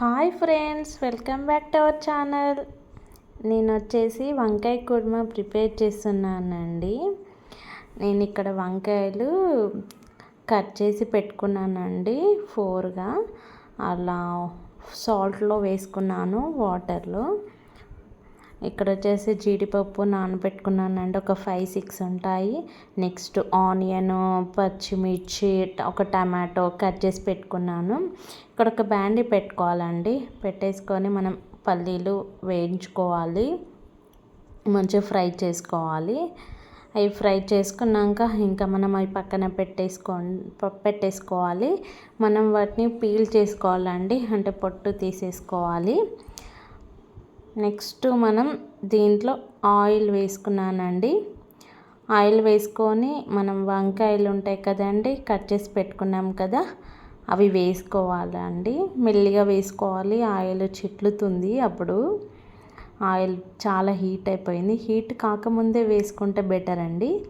Hi friends welcome back to our channel. నేను వచ్చేసి వంకాయ కుర్మా ప్రిపేర్ చేస్తున్నానండి. నేను ఇక్కడ వంకాయలు కట్ చేసి పెట్టుకున్నానండి ఫోర్గా. అలా సాల్ట్లో వేసుకున్నాను వాటర్లో. ఇక్కడ వచ్చేసి జీడిపప్పు నానబెట్టుకున్నానండి. ఒక ఫైవ్ సిక్స్ ఉంటాయి. నెక్స్ట్ ఆనియన్ పచ్చిమిర్చి ఒక టమాటో కట్ చేసి పెట్టుకున్నాను. ఇక్కడ ఒక బ్యాండీ పెట్టుకోవాలండి. పెట్టేసుకొని మనం పల్లీలు వేయించుకోవాలి. మంచిగా ఫ్రై చేసుకోవాలి. అవి ఫ్రై చేసుకున్నాక ఇంకా మనం అవి పక్కన పెట్టేసుకో పెట్టేసుకోవాలి. మనం వాటిని పీల్ చేసుకోవాలండి. అంటే పొట్టు తీసేసుకోవాలి. నెక్స్ట్ మనం దీంట్లో ఆయిల్ వేసుకున్నానండి. ఆయిల్ వేసుకొని మనం వంకాయలు ఉంటాయి కదండి కట్ చేసి పెట్టుకున్నాం కదా అవి వేసుకోవాలండి. మెల్లిగా వేసుకోవాలి. ఆయిల్ చిట్లుతుంది అప్పుడు. ఆయిల్ చాలా హీట్ అయిపోయింది. హీట్ కాకముందే వేసుకుంటే బెటర్ అండి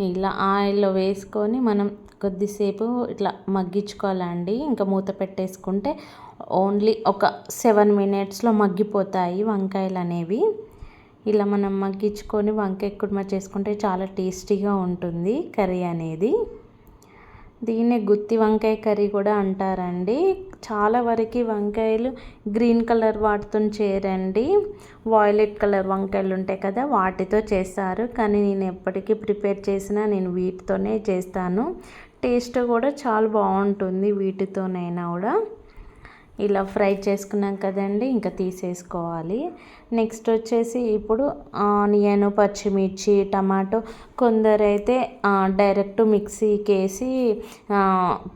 ఇలా ఆయిల్లో వేసుకొని మనం కొద్దిసేపు ఇట్లా మగ్గించుకోవాలండి. ఇంకా మూత పెట్టేసుకుంటే ఓన్లీ ఒక సెవెన్ మినిట్స్లో మగ్గిపోతాయి వంకాయలు అనేవి ఇలా మనం మగ్గించుకొని వంకాయ కుర్మా చేసుకుంటే చాలా టేస్టీగా ఉంటుంది కర్రీ అనేది. దీన్నే గుత్తి వంకాయ కర్రీ కూడా అంటారండి. చాలా వరకు వంకాయలు గ్రీన్ కలర్ వాటితో చేయరండి. వాయిలెట్ కలర్ వంకాయలు ఉంటాయి కదా వాటితో చేస్తారు. కానీ నేను ఎప్పటికీ ప్రిపేర్ చేసినా నేను వీటితోనే చేస్తాను. టేస్ట్ కూడా చాలా బాగుంటుంది వీటితోనైనా కూడా. ఇలా ఫ్రై చేసుకున్నాం కదండి ఇంకా తీసేసుకోవాలి. నెక్స్ట్ వచ్చేసి ఇప్పుడు ఆనియన్ పచ్చిమిర్చి టమాటో కొందరైతే డైరెక్ట్ మిక్సీకి వేసి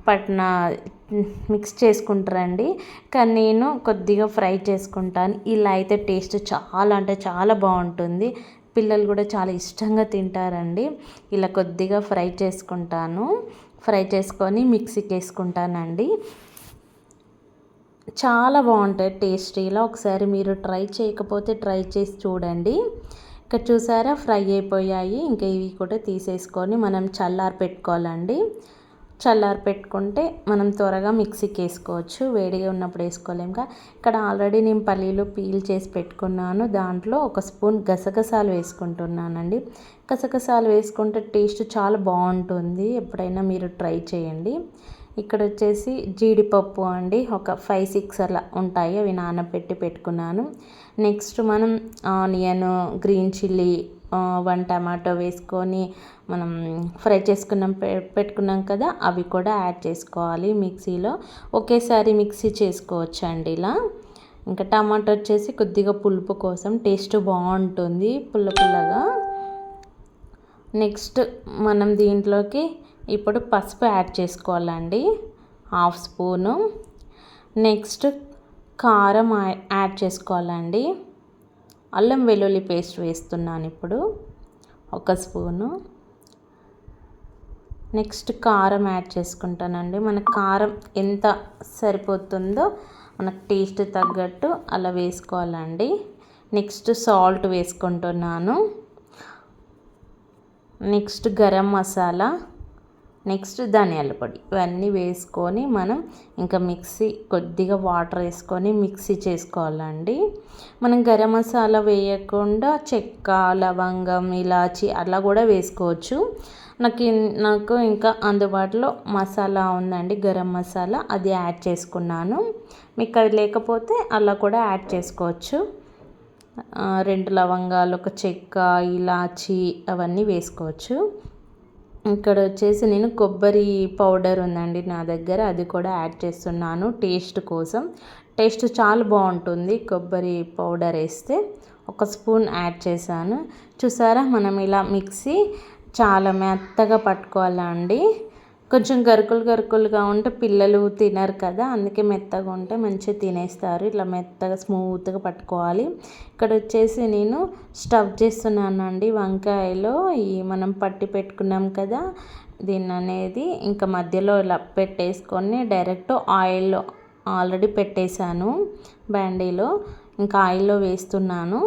పట్న మిక్స్ చేసుకుంటారండి. కానీ నేను కొద్దిగా ఫ్రై చేసుకుంటాను. ఇలా అయితే టేస్ట్ చాలా అంటే చాలా బాగుంటుంది. పిల్లలు కూడా చాలా ఇష్టంగా తింటారండి. ఇలా కొద్దిగా ఫ్రై చేసుకుంటాను. ఫ్రై చేసుకొని మిక్సీకి వేసుకుంటానండి. చాలా బాగుంటాయి టేస్టీలో ఒకసారి మీరు ట్రై చేయకపోతే ట్రై చేసి చూడండి. ఇక్కడ చూసారా ఫ్రై అయిపోయాయి. ఇంకా ఇవి కూడా తీసేసుకొని మనం చల్లారి పెట్టుకోవాలండి చల్లారి పెట్టుకుంటే మనం త్వరగా మిక్సీకి వేసుకోవచ్చు. వేడిగా ఉన్నప్పుడు వేసుకోలేముగా ఇక్కడ ఆల్రెడీ నేను పల్లీలు పీల్ చేసి పెట్టుకున్నాను. దాంట్లో ఒక స్పూన్ గసగసాలు వేసుకుంటున్నానండి. గసగసాలు వేసుకుంటే టేస్ట్ చాలా బాగుంటుంది. ఎప్పుడైనా మీరు ట్రై చేయండి. ఇక్కడ వచ్చేసి జీడిపప్పు అండి. ఒక ఫైవ్ సిక్స్ అలా ఉంటాయి. అవి నానబెట్టి పెట్టుకున్నాను. నెక్స్ట్ మనం onion green chilli one tomato వేసుకొని మనం ఫ్రై చేసుకున్నాం పెట్టుకున్నాం కదా అవి కూడా యాడ్ చేసుకోవాలి మిక్సీలో. ఒకేసారి మిక్సీ చేసుకోవచ్చు అండి ఇలా. ఇంకా టమాటో వచ్చేసి కొద్దిగా పులుపు కోసం టేస్ట్ బాగుంటుంది పుల్ల పుల్లగా. నెక్స్ట్ మనం దీంట్లోకి ఇప్పుడు పసుపు యాడ్ చేసుకోవాలండి హాఫ్ స్పూను. నెక్స్ట్ కారం యాడ్ చేసుకోవాలండి. అల్లం వెల్లుల్లి పేస్ట్ వేస్తున్నాను ఇప్పుడు. ఒక స్పూను. నెక్స్ట్ కారం యాడ్ చేసుకుంటానండి. మన కారం ఎంత సరిపోతుందో మనకు టేస్ట్ తగ్గట్టు అలా వేసుకోవాలండి. నెక్స్ట్ సాల్ట్ వేసుకుంటున్నాను. నెక్స్ట్ గరం మసాలా. నెక్స్ట్ ధనియాల పొడి. ఇవన్నీ వేసుకొని మనం ఇంకా మిక్సీ కొద్దిగా వాటర్ వేసుకొని మిక్సీ చేసుకోవాలండి. మనం గరం మసాలా వేయకుండా చెక్క లవంగం ఇలాచి అలా కూడా వేసుకోవచ్చు. నాకు నాకు ఇంకా అందుబాటులో మసాలా ఉందండి గరం మసాలా. అది యాడ్ చేసుకున్నాను. మీకు అది లేకపోతే అలా కూడా యాడ్ చేసుకోవచ్చు. రెండు లవంగాలు ఒక చెక్క ఇలాచి అవన్నీ వేసుకోవచ్చు. ఇక్కడ వచ్చేసి నేను కొబ్బరి పౌడర్ ఉందండి నా దగ్గర. అది కూడా యాడ్ చేస్తున్నాను టేస్ట్ కోసం. టేస్ట్ చాలా బాగుంటుంది కొబ్బరి పౌడర్ వేస్తే. ఒక స్పూన్ యాడ్ చేశాను. చూసారా? మనం ఇలా మిక్సీ చాలా మెత్తగా పట్టుకోవాలండి. కొంచెం గరుకులు గరుకులుగా ఉంటే పిల్లలు తినరు కదా అందుకే మెత్తగా ఉంటే మంచిగా తినేస్తారు. ఇట్లా మెత్తగా స్మూత్గా పట్టుకోవాలి. ఇక్కడ వచ్చేసి నేను స్టవ్ చేస్తున్నానండి. వంకాయలో ఈ మనం పట్టి పెట్టుకున్నాం కదా దీన్ని అనేది ఇంకా మధ్యలో ఇలా పెట్టేసుకొని డైరెక్ట్ ఆయిల్లో ఆల్రెడీ పెట్టేశాను బ్యాండీలో ఇంకా ఆయిల్లో వేస్తున్నాను.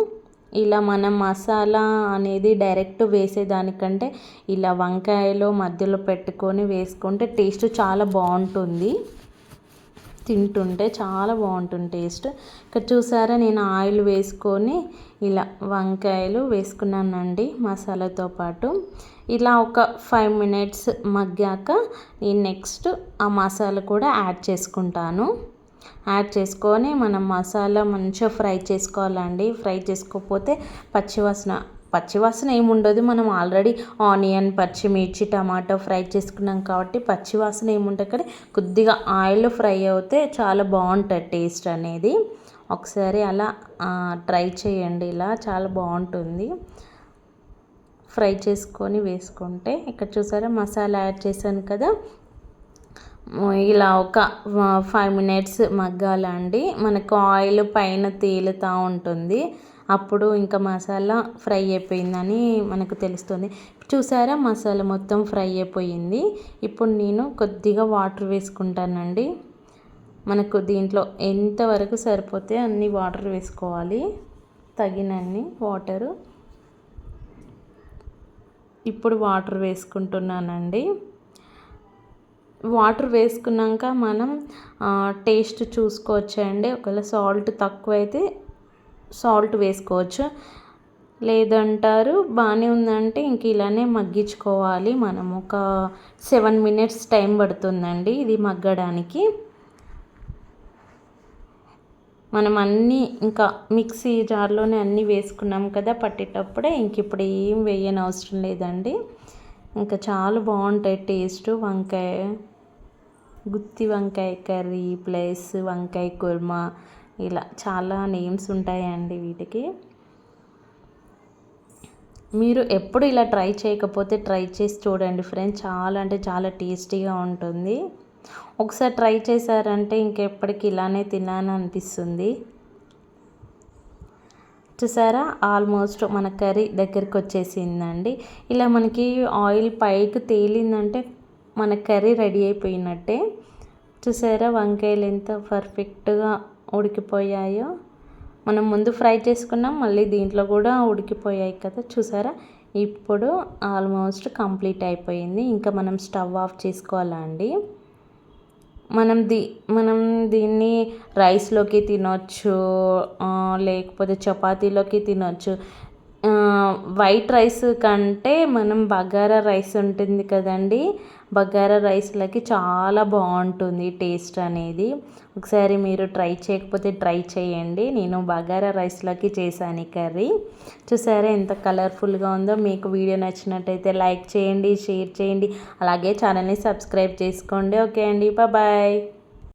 ఇలా మనం మసాలా అనేది డైరెక్ట్ వేసేదానికంటే ఇలా వంకాయలో మధ్యలో పెట్టుకొని వేసుకుంటే టేస్ట్ చాలా బాగుంటుంది. తింటుంటే చాలా బాగుంటుంది టేస్ట్. ఇక్కడ చూసారా నేను ఆయిల్ వేసుకొని ఇలా వంకాయలు వేసుకున్నానండి మసాలాతో పాటు. ఇలా ఒక ఫైవ్ మినిట్స్ మగ్గాక నేను నెక్స్ట్ ఆ మసాలా కూడా యాడ్ చేసుకుంటాను. యాడ్ చేసుకొని మనం మసాలా మంచిగా ఫ్రై చేసుకోవాలండి. ఫ్రై చేసుకోకపోతే పచ్చివాసన పచ్చివాసన ఏముండదు. మనం ఆల్రెడీ ఆనియన్ పచ్చిమిర్చి టమాటో ఫ్రై చేసుకున్నాం కాబట్టి పచ్చివాసన ఏముంటుంది కానీ కొద్దిగా ఆయిల్ ఫ్రై అవుతే చాలా బాగుంటుంది టేస్ట్ అనేది. ఒకసారి అలా ట్రై చేయండి. ఇలా చాలా బాగుంటుంది. ఫ్రై చేసుకొని వేసుకుంటే ఇక్కడ చూసారా మసాలా యాడ్ చేశాను కదా? ఇలా ఒక ఫైవ్ మినిట్స్ మగ్గాలండి. మనకు ఆయిల్ పైన తేలుతూ ఉంటుంది. అప్పుడు ఇంకా మసాలా ఫ్రై అయిపోయిందని మనకు తెలుస్తుంది. చూసారా మసాలా మొత్తం ఫ్రై అయిపోయింది. ఇప్పుడు నేను కొద్దిగా వాటర్ వేసుకుంటానండి. మనకు దీంట్లో ఎంతవరకు సరిపోతే అన్ని వాటర్ వేసుకోవాలి. తగినన్ని వాటరు ఇప్పుడు వాటర్ వేసుకుంటున్నానండి. వాటర్ వేసుకున్నాక మనం టేస్ట్ చూసుకోవచ్చండి. ఒకవేళ సాల్ట్ తక్కువైతే సాల్ట్ వేసుకోవచ్చు. లేదంటారు బాగానే ఉందంటే ఇంక ఇలానే మగ్గించుకోవాలి. మనం ఒక సెవెన్ మినిట్స్ టైం పడుతుందండి ఇది మగ్గడానికి. మనం అన్నీ ఇంకా మిక్సీ జార్లోనే అన్నీ వేసుకున్నాం కదా పట్టేటప్పుడే ఇంక ఇప్పుడు ఏం వేయని అవసరం లేదండి. ఇంకా చాలా బాగుంటాయి టేస్ట్ వంకాయ. గుత్తి వంకాయ కర్రీ ప్లస్ వంకాయ కుర్మా ఇలా చాలా నేమ్స్ ఉంటాయండి వీటికి. మీరు ఎప్పుడు ఇలా ట్రై చేయకపోతే ట్రై చేసి చూడండి ఫ్రెండ్స్. చాలా అంటే చాలా టేస్టీగా ఉంటుంది. ఒకసారి ట్రై చేశారంటే ఇంకెప్పటికి ఇలానే తినాలని అనిపిస్తుంది. చూసారా? ఆల్మోస్ట్ మన కర్రీ దగ్గరికి వచ్చేసిందండి. ఇలా మనకి ఆయిల్ పైకి తేలిందంటే మన కర్రీ రెడీ అయిపోయినట్టే. చూసారా వంకాయలు ఎంత పర్ఫెక్ట్గా ఉడికిపోయాయో. మనం ముందు ఫ్రై చేసుకున్నాం మళ్ళీ దీంట్లో కూడా ఉడికిపోయాయి కదా. చూసారా? ఇప్పుడు ఆల్మోస్ట్ కంప్లీట్ అయిపోయింది. ఇంకా మనం స్టవ్ ఆఫ్ చేసుకోవాలా అండి? మనం దీ మనం దీన్ని రైస్లోకి తినొచ్చు లేకపోతే చపాతీలోకి తినొచ్చు. వైట్ రైస్ కంటే మనం బగారా రైస్ ఉంటుంది కదండి బగారా రైస్లకి చాలా బాగుంటుంది టేస్ట్ అనేది. ఒకసారి మీరు ట్రై చేయకపోతే ట్రై చేయండి. నేను బగారా రైస్లోకి చేశాను కర్రీ. చూసారా ఎంత కలర్ఫుల్గా ఉందో. మీకు వీడియో నచ్చినట్టయితే లైక్ చేయండి షేర్ చేయండి. అలాగే ఛానల్ని సబ్స్క్రైబ్ చేసుకోండి. ఓకే అండి. బాయ్.